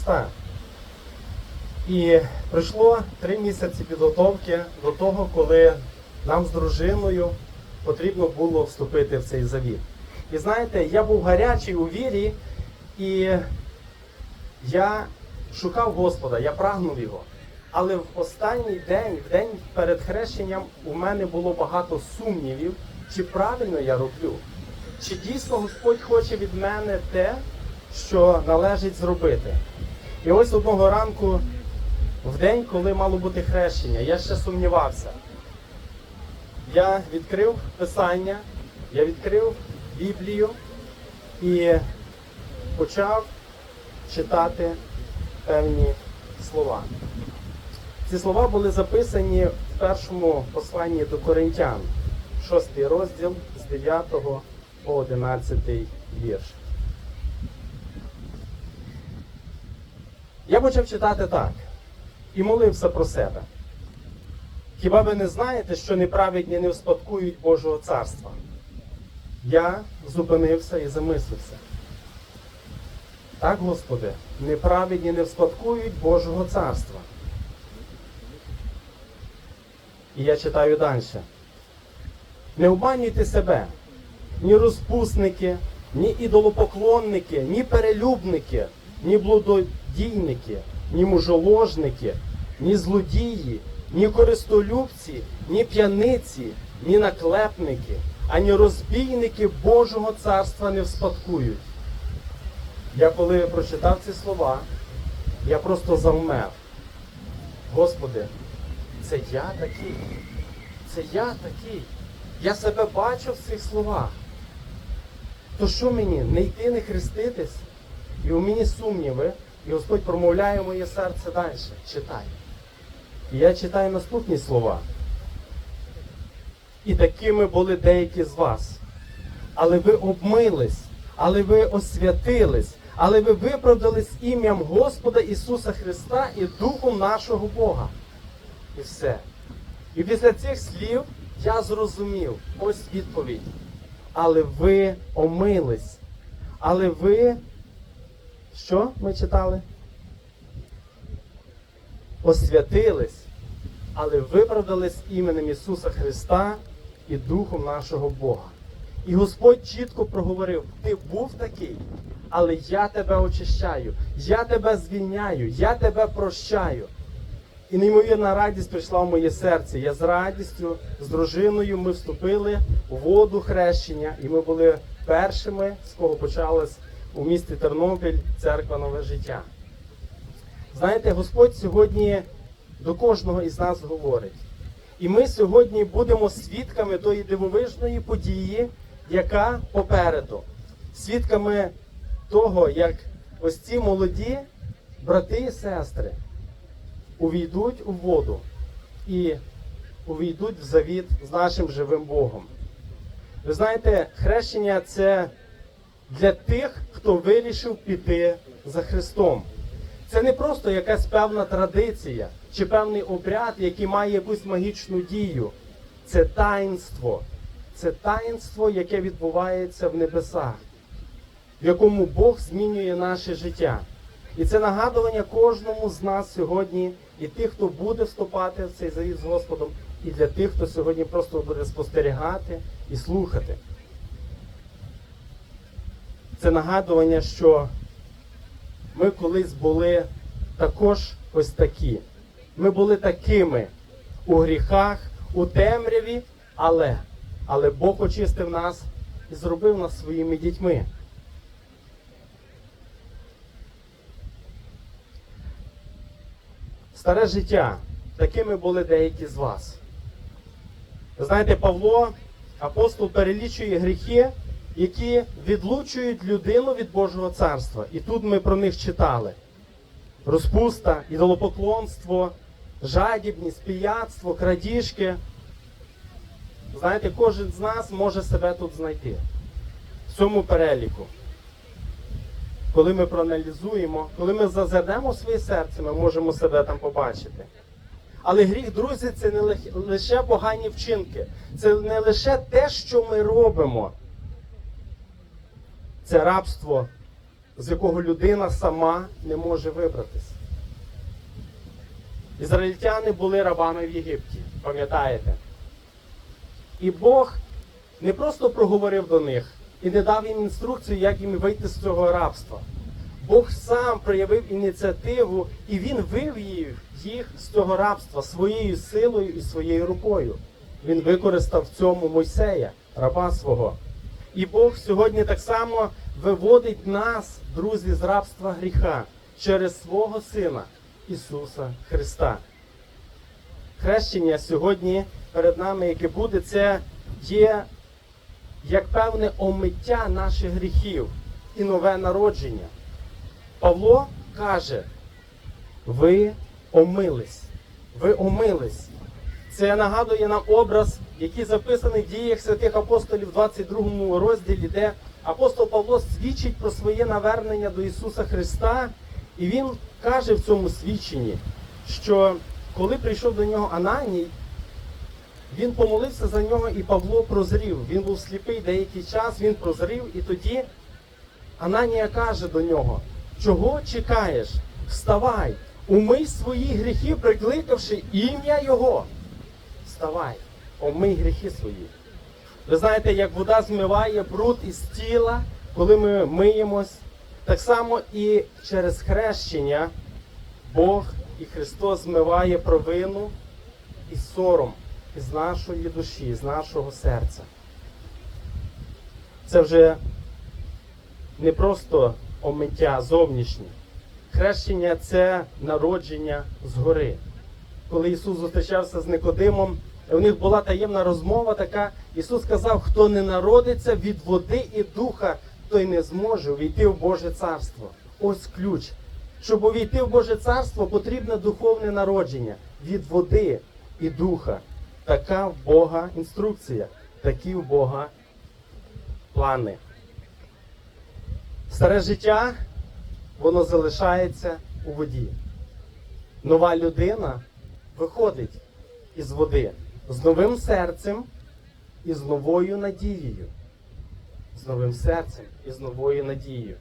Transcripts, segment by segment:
Христа. І пройшло три місяці підготовки до того, коли нам з дружиною потрібно було вступити в цей завіт. І знаєте, я був гарячий у вірі, і я шукав Господа, я прагнув його. Але в останній день, в день перед хрещенням, у мене було багато сумнівів, чи правильно я роблю, чи дійсно Господь хоче від мене те, що належить зробити. І ось одного ранку, в день, коли мало бути хрещення, я ще сумнівався. Я відкрив Писання, я відкрив Біблію і почав читати певні слова. Ці слова були записані в першому посланні до Коринтян, 6 розділ з 9 по 11 вірш. Я почав читати так і молився про себе. Хіба ви не знаєте, що неправедні не успадкують Божого царства? Я зупинився і замислився. Так, Господи, неправедні не вспадкують Божого царства. І я читаю далі. Не обманюйте себе, ні розпусники, ні ідолопоклонники, ні перелюбники, ні блудодійники, ні мужоложники, ні злодії, ні користолюбці, ні п'яниці, ні наклепники, ані розбійники Божого царства не вспадкують. Я коли прочитав ці слова, я просто завмер. Господи, це я такий. Це я такий. Я себе бачу в цих словах. То що мені? Не йти, не хреститись? І у мені сумніви, і Господь промовляє моє серце далі. Читай. І я читаю наступні слова. І такими були деякі з вас. Але ви обмились, але ви освятились, але ви виправдались ім'ям Господа Ісуса Христа і Духом нашого Бога. І все. І після цих слів я зрозумів ось відповідь. Але ви омились. Але ви. Що ми читали? Освятились, але виправдались іменем Ісуса Христа і Духом нашого Бога. І Господь чітко проговорив: ти був такий, але я тебе очищаю, я тебе звільняю, я тебе прощаю. І неймовірна радість прийшла в моє серце. Я з радістю, з дружиною ми вступили у воду хрещення, і ми були першими, з кого почалась у місті Тернопіль церква Нове життя. Знаєте, Господь сьогодні до кожного із нас говорить. І ми сьогодні будемо свідками тої дивовижної події, яка попереду. Свідками того, як ось ці молоді брати і сестри увійдуть у воду і увійдуть в завіт з нашим живим Богом. Ви знаєте, хрещення це для тих, хто вирішив піти за Христом. Це не просто якась певна традиція чи певний обряд, який має якусь магічну дію. Це таїнство. Це таїнство, яке відбувається в небесах, в якому Бог змінює наше життя. І це нагадування кожному з нас сьогодні, і тих, хто буде вступати в цей завіт з Господом, і для тих, хто сьогодні просто буде спостерігати і слухати. Це нагадування, що ми колись були також ось такі. Ми були такими у гріхах, у темряві, але, але Бог очистив нас і зробив нас своїми дітьми. Старе життя. Такими були деякі з вас. Ви знаєте, Павло, апостол перелічує гріхи, які відлучують людину від Божого царства. І тут ми про них читали: розпуста, ідолопоклонство, жадібність, пияцтво, крадіжки. Знаєте, кожен з нас може себе тут знайти в цьому переліку. Коли ми проаналізуємо, коли ми зазирнемо своє серце, ми можемо себе там побачити. Але гріх, друзі, це не лише погані вчинки, це не лише те, що ми робимо. Це рабство з якого людина сама не може вибратись. Ізраїльтяни були рабами в Єгипті, пам'ятаєте? І Бог не просто проговорив до них і не дав їм інструкцію, як їм вийти з цього рабства. Бог сам проявив ініціативу і Він вивів їх з цього рабства своєю силою і своєю рукою. Він використав в цьому Мойсея, раба свого. І Бог сьогодні так само виводить нас, друзі, з рабства гріха через свого Сина Ісуса Христа. Хрещення сьогодні перед нами, яке буде, це є як певне омиття наших гріхів і нове народження. Павло каже, ви омились, ви омились. Це нагадує нам образ, який записаний в діях святих апостолів в 22 розділі, де апостол Павло свідчить про своє навернення до Ісуса Христа, і він каже в цьому свідченні, що коли прийшов до нього Ананій, він помолився за нього, і Павло прозрів. Він був сліпий деякий час, він прозрів, і тоді Ананія каже до нього: чого чекаєш? Вставай, умий свої гріхи, прикликавши ім'я Його. Вставай, омий гріхи свої. Ви знаєте, як вода змиває бруд із тіла, коли ми миємось, так само і через хрещення Бог і Христос змиває провину і сором із нашої душі, з нашого серця. Це вже не просто омиття зовнішнє. Хрещення це народження згори. Коли Ісус зустрічався з Никодимом, у них була таємна розмова така. Ісус сказав, хто не народиться від води і духа, той не зможе увійти в Боже царство. Ось ключ. Щоб увійти в Боже царство, потрібне духовне народження від води і духа. Така в Бога інструкція, такі в Бога плани. Старе життя, воно залишається у воді. Нова людина виходить із води з новим серцем і з новою надією. З новим серцем і з новою надією.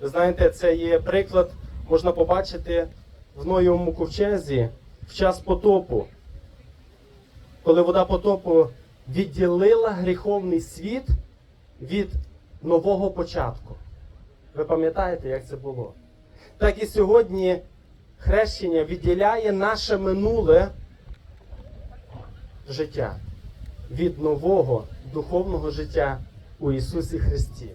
Ви знаєте, це є приклад, можна побачити в Ноєвому ковчезі в час потопу, коли вода потопу відділила гріховний світ від нового початку. Ви пам'ятаєте, як це було? Так і сьогодні хрещення відділяє наше минуле життя від нового духовного життя у Ісусі Христі,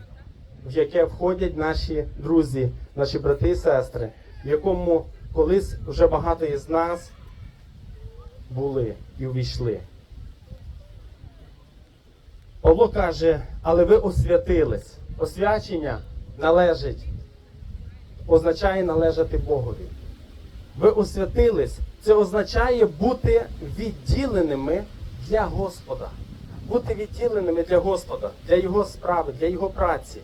в яке входять наші друзі, наші брати і сестри, в якому колись вже багато із нас були і увійшли. Павло каже, але ви освятились. Освячення належить, означає належати Богові. Ви освятились, це означає бути відділеними для Господа. Бути відділеними для Господа, для Його справи, для Його праці.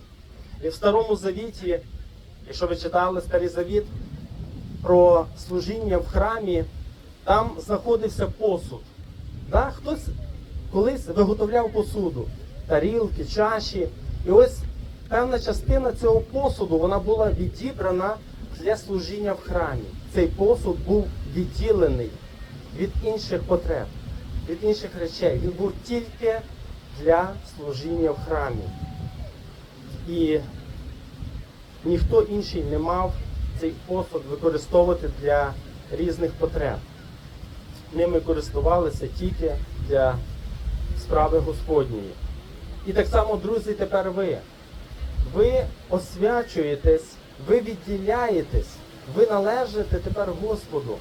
І в Старому Завіті, якщо ви читали Старий Завіт про служіння в храмі, там знаходився посуд. Да? Хтось колись виготовляв посуду, тарілки, чаші. І ось певна частина цього посуду вона була відібрана для служіння в храмі. Цей посуд був відділений від інших потреб, від інших речей. Він був тільки для служіння в храмі. І ніхто інший не мав цей посуд використовувати для різних потреб. Ними користувалися тільки для справи Господньої. І так само, друзі, тепер ви. Ви освячуєтесь, ви відділяєтесь, ви належите тепер Господу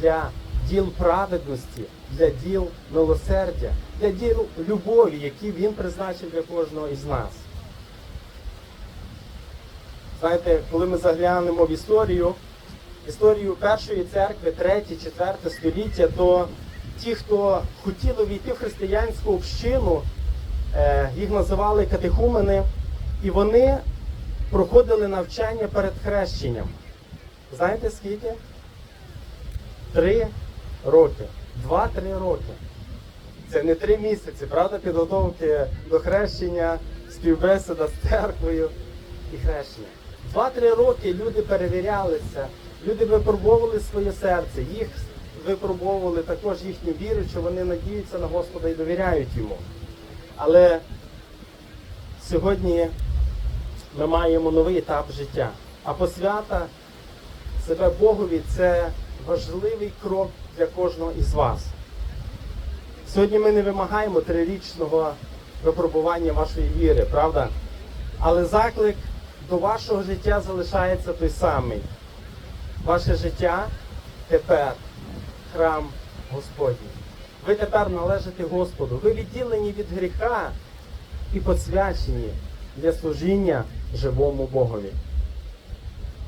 для діл праведності, для діл милосердя, для діл любові, які Він призначив для кожного із нас. Знаєте, коли ми заглянемо в історію, історію першої церкви, 3-4 століття, то ті, хто хотіли війти в християнську общину, е, їх називали катехумени, і вони проходили навчання перед хрещенням. Знаєте скільки? Три роки. Два-три роки. Це не три місяці, правда, підготовки до хрещення, співбесіда з церквою і хрещення. Два-три роки люди перевірялися, люди випробовували своє серце, їх випробовували також їхню віру, що вони надіються на Господа і довіряють йому. Але сьогодні ми маємо новий етап життя. А посвята себе Богові це важливий крок для кожного із вас. Сьогодні ми не вимагаємо трирічного випробування вашої віри, правда? Але заклик до вашого життя залишається той самий. Ваше життя тепер храм Господній. Ви тепер належите Господу. Ви відділені від гріха і посвячені для служіння живому Богові.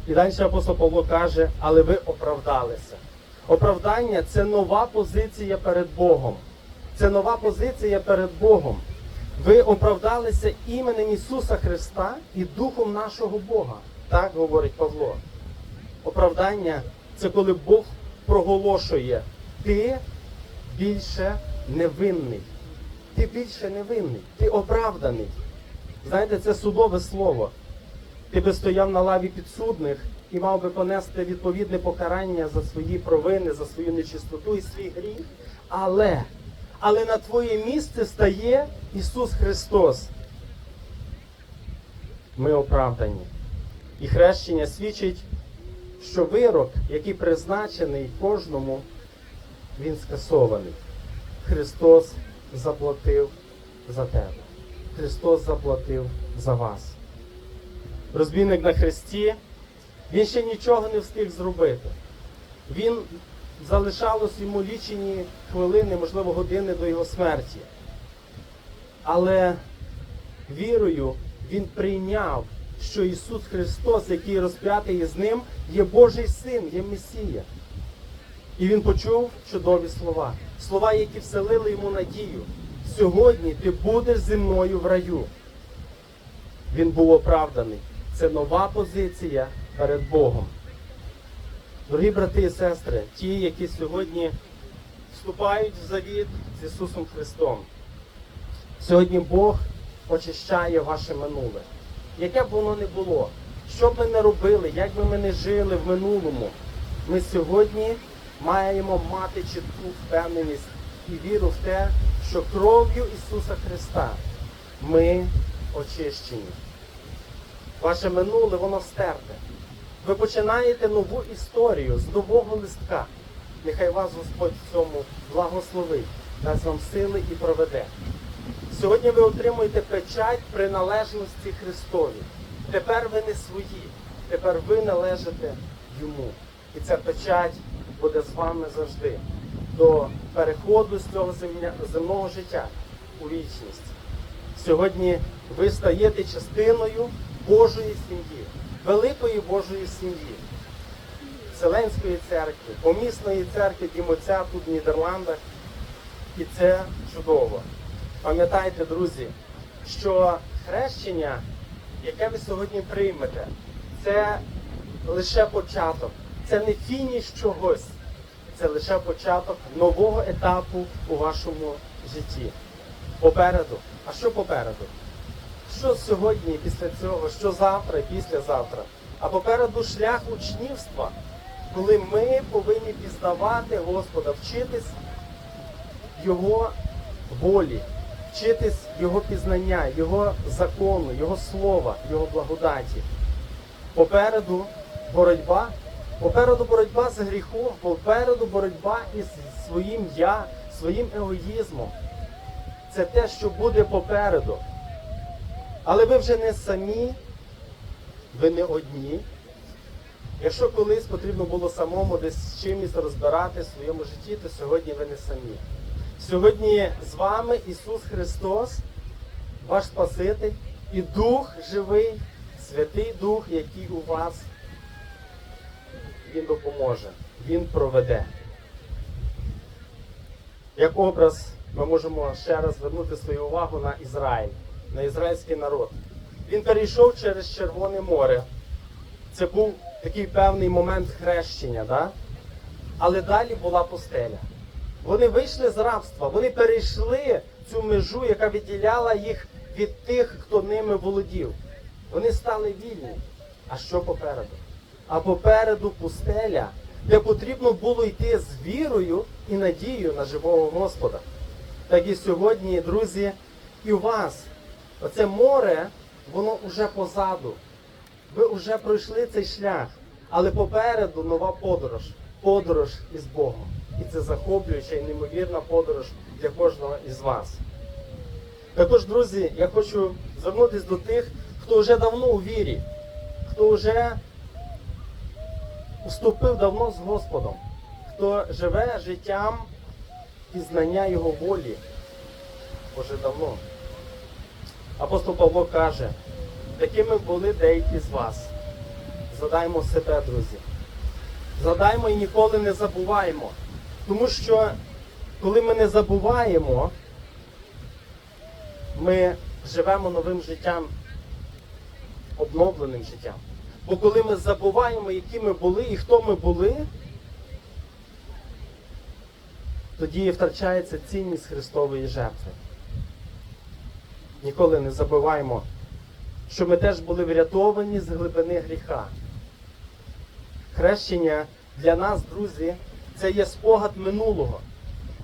І далі апостол Павло каже, але ви оправдалися. Оправдання це нова позиція перед Богом. Це нова позиція перед Богом. Ви оправдалися іменем Ісуса Христа і Духом нашого Бога. Так говорить Павло. Оправдання це коли Бог проголошує, ти більше невинний. Ти більше невинний, ти оправданий. Знаєте, це судове слово. Ти би стояв на лаві підсудних і мав би понести відповідне покарання за свої провини, за свою нечистоту і свій гріх. Але, але на твоє місце стає Ісус Христос. Ми оправдані. І хрещення свідчить, що вирок, який призначений кожному, він скасований. Христос заплатив за тебе. Христос заплатив за вас. Розбійник на хресті, він ще нічого не встиг зробити. Він залишалось йому лічені хвилини, можливо, години до його смерті. Але вірою він прийняв, що Ісус Христос, який розп'ятий із ним, є Божий син, є Месія. І він почув чудові слова. Слова, які вселили йому надію. Сьогодні ти будеш зі мною в раю. Він був оправданий. Це нова позиція перед Богом. Дорогі брати і сестри, ті, які сьогодні вступають в завіт з Ісусом Христом. Сьогодні Бог очищає ваше минуле. Яке б воно не було, що б ми не робили, як би ми не жили в минулому, ми сьогодні маємо мати чітку впевненість і віру в те, що кров'ю Ісуса Христа ми очищені. Ваше минуле, воно стерте. Ви починаєте нову історію з нового листка. Нехай вас Господь в цьому благословить, дасть вам сили і проведе. Сьогодні ви отримуєте печать приналежності Христові. Тепер ви не свої, тепер ви належите йому. І ця печать буде з вами завжди до переходу з цього земного життя у вічність. Сьогодні ви стаєте частиною Божої сім'ї, великої Божої сім'ї, Вселенської церкви, помісної церкви Дімоця тут в Нідерландах. І це чудово. Пам'ятайте, друзі, що хрещення, яке ви сьогодні приймете, це лише початок, це не фініш чогось, це лише початок нового етапу у вашому житті. Попереду. А що попереду? Що сьогодні після цього, що завтра післязавтра? А попереду шлях учнівства, коли ми повинні пізнавати Господа, вчитись Його волі, вчитись Його пізнання, Його закону, Його слова, Його благодаті. Попереду боротьба, попереду боротьба з гріхом, попереду боротьба із своїм я, своїм егоїзмом. Це те, що буде попереду. Але ви вже не самі, ви не одні. Якщо колись потрібно було самому десь з чимось розбирати в своєму житті, то сьогодні ви не самі. Сьогодні з вами Ісус Христос, ваш Спаситель, і Дух живий, Святий Дух, який у вас Він допоможе, Він проведе. Як образ ми можемо ще раз звернути свою увагу на Ізраїль, на ізраїльський народ. Він перейшов через Червоне море. Це був такий певний момент хрещення, да? але далі була пустеля. Вони вийшли з рабства, вони перейшли цю межу, яка відділяла їх від тих, хто ними володів. Вони стали вільні. А що попереду? А попереду пустеля, де потрібно було йти з вірою і надією на живого Господа. Так і сьогодні, друзі, і у вас оце море, воно вже позаду. Ви вже пройшли цей шлях, але попереду нова подорож, подорож із Богом. І це захоплююча і неймовірна подорож для кожного із вас. Також, друзі, я хочу звернутися до тих, хто вже давно у вірі, хто вже уступив давно з Господом, хто живе життям пізнання Його волі уже давно. Апостол Павло каже, такими були деякі з вас. Задаймо себе, друзі. Задаймо і ніколи не забуваємо. Тому що коли ми не забуваємо, ми живемо новим життям, обновленим життям. Бо коли ми забуваємо, які ми були і хто ми були, тоді втрачається цінність Христової жертви. Ніколи не забуваємо, що ми теж були врятовані з глибини гріха. Хрещення для нас, друзі, це є спогад минулого.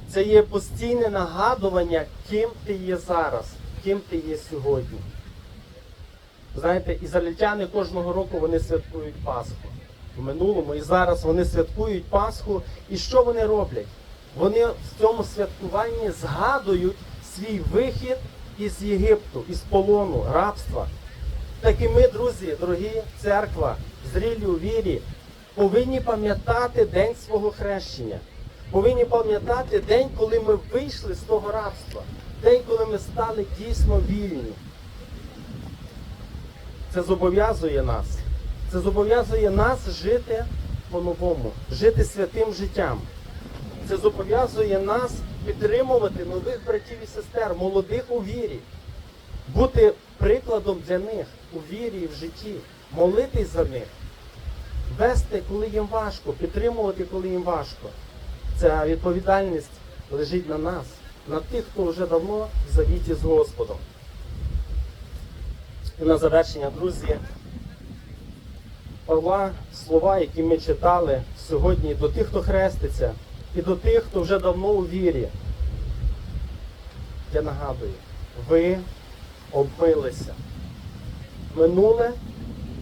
Це є постійне нагадування, ким ти є зараз, ким ти є сьогодні. Знаєте, ізраїльтяни кожного року вони святкують Пасху. В минулому і зараз вони святкують Пасху. І що вони роблять? Вони в цьому святкуванні згадують свій вихід із Єгипту, із полону, рабства. Так і ми, друзі, дорогі церква, зрілі у вірі, повинні пам'ятати день свого хрещення. Повинні пам'ятати день, коли ми вийшли з того рабства, день, коли ми стали дійсно вільні. Це зобов'язує нас. Це зобов'язує нас жити по-новому, жити святим життям. Це зобов'язує нас підтримувати нових братів і сестер, молодих у вірі, бути прикладом для них у вірі і в житті, молитись за них, вести, коли їм важко, підтримувати, коли їм важко. Ця відповідальність лежить на нас, на тих, хто вже давно в завіті з Господом. І на завершення, друзі, Павла, слова, які ми читали сьогодні до тих, хто хреститься, і до тих, хто вже давно у вірі. Я нагадую, ви обмилися. Минуле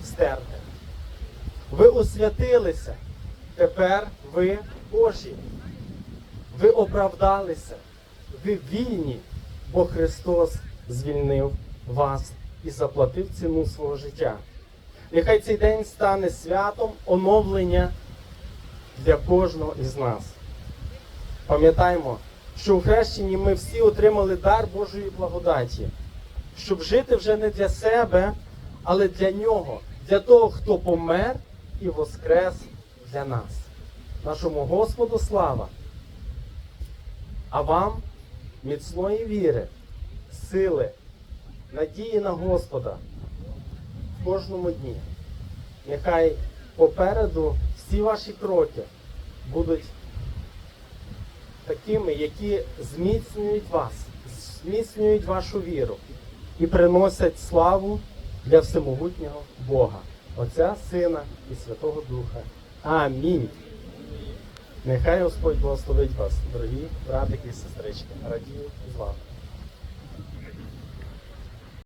стерте. Ви освятилися. Тепер ви Божі. Ви оправдалися. Ви вільні, бо Христос звільнив вас і заплатив ціну свого життя. Нехай цей день стане святом оновлення для кожного із нас. Пам'ятаємо, що у хрещенні ми всі отримали дар Божої благодаті, щоб жити вже не для себе, але для нього, для того, хто помер і воскрес для нас. Нашому Господу слава! А вам міцної віри, сили, надії на Господа в кожному дні. Нехай попереду всі ваші кроки будуть такими, які зміцнюють вас, зміцнюють вашу віру і приносять славу для всемогутнього Бога, Отця, Сина і Святого Духа. Амінь. Нехай Господь благословить вас, дорогі братики і сестрички. Радію з вами.